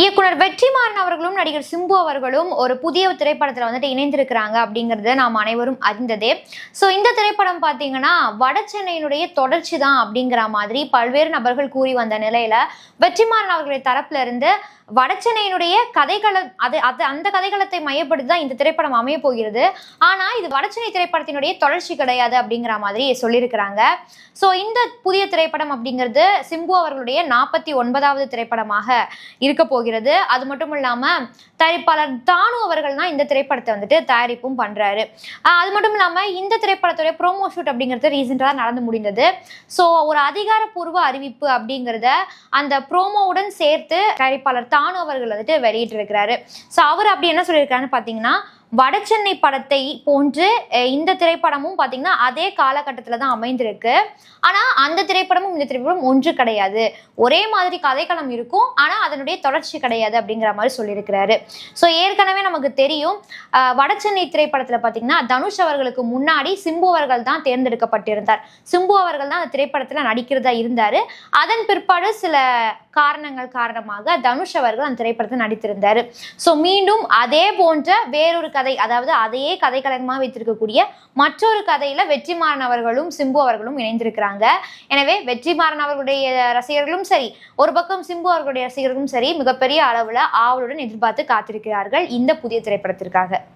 இயக்குனர் வெற்றிமாறன் அவர்களும் நடிகர் சிம்பு அவர்களும் ஒரு புதிய திரைப்படத்தில் வந்துட்டு இணைந்திருக்கிறாங்க அப்படிங்கிறத நாம் அனைவரும் அறிந்ததே. ஸோ இந்த திரைப்படம் பார்த்தீங்கன்னா வட சென்னையினுடைய தொடர்ச்சி தான் அப்படிங்கிற மாதிரி பல்வேறு நபர்கள் கூறி வந்த நிலையில வெற்றிமாறன் அவர்களுடைய தரப்புல இருந்து வடச்சென்னையினுடைய கதைகள அது அது அந்த கதைகளத்தை மையப்படுத்தி தான் இந்த திரைப்படம் அமைய போகிறது. ஆனா இது வடச்சென்னை திரைப்படத்தினுடைய தொடர்ச்சி கிடையாது அப்படிங்கிற மாதிரி சொல்லியிருக்கிறாங்க. ஸோ இந்த புதிய திரைப்படம் அப்படிங்கிறது சிம்பு அவர்களுடைய நாற்பத்தி ஒன்பதாவது திரைப்படமாக இருக்க போகிறது. அது மட்டும் இல்லாமல் தயாரிப்பாளர் தானு அவர்கள் தான் இந்த திரைப்படத்தை வந்துட்டு தயாரிப்பும் பண்ணுறாரு அது மட்டும் இல்லாமல் இந்த திரைப்படத்துடைய ப்ரோமோ ஷூட் அப்படிங்கிறது ரீசெண்டாக நடந்து முடிந்தது. ஸோ ஒரு அதிகாரப்பூர்வ அறிவிப்பு அப்படிங்கிறத அந்த ப்ரோமோவுடன் சேர்த்து தயாரிப்பாளர் தானு அவர்கள் வந்துட்டு வெளியிட்டிருக்கிறாரு. ஸோ அவர் அப்படி என்ன சொல்லியிருக்காருன்னு பார்த்தீங்கன்னா வடச்சென்னை படத்தை போன்று இந்த திரைப்படமும் பார்த்தீங்கன்னா அதே காலகட்டத்தில் தான் அமைந்திருக்கு. ஆனால் அந்த திரைப்படமும் இந்த திரைப்படம் ஒன்று கிடையாது. ஒரே மாதிரி கதைக்களம் இருக்கும் ஆனால் அதனுடைய தொடர்ச்சி கிடையாது அப்படிங்கிற மாதிரி சொல்லியிருக்கிறாரு. ஸோ ஏற்கனவே நமக்கு தெரியும் வடச்சென்னை திரைப்படத்தில் பார்த்தீங்கன்னா தனுஷ் அவர்களுக்கு முன்னாடி சிம்பு அவர்கள் தான் தேர்ந்தெடுக்கப்பட்டிருந்தார். சிம்பு அவர்கள் தான் அந்த திரைப்படத்தில் நடிக்கிறதா இருந்தார். அதன் பிற்பாடு சில காரணங்கள் காரணமாக தனுஷ் அவர்கள் அந்த திரைப்படத்தில் நடித்திருந்தார். ஸோ மீண்டும் அதே போன்ற வேறொரு கதை அதாவது அதையே கதை கதைக்களமாக வைத்திருக்கக்கூடிய மற்றொரு கதையில வெற்றிமாறன் அவர்களும் சிம்பு அவர்களும் இணைந்திருக்கிறாங்க. எனவே வெற்றிமாறன் அவர்களுடைய ரசிகர்களும் சரி ஒரு பக்கம் சிம்பு அவர்களுடைய ரசிகர்களும் சரி மிகப்பெரிய அளவுல ஆவலுடன் எதிர்பார்த்து காத்திருக்கிறார்கள். இந்த புதிய திரைப்படத்திற்காக.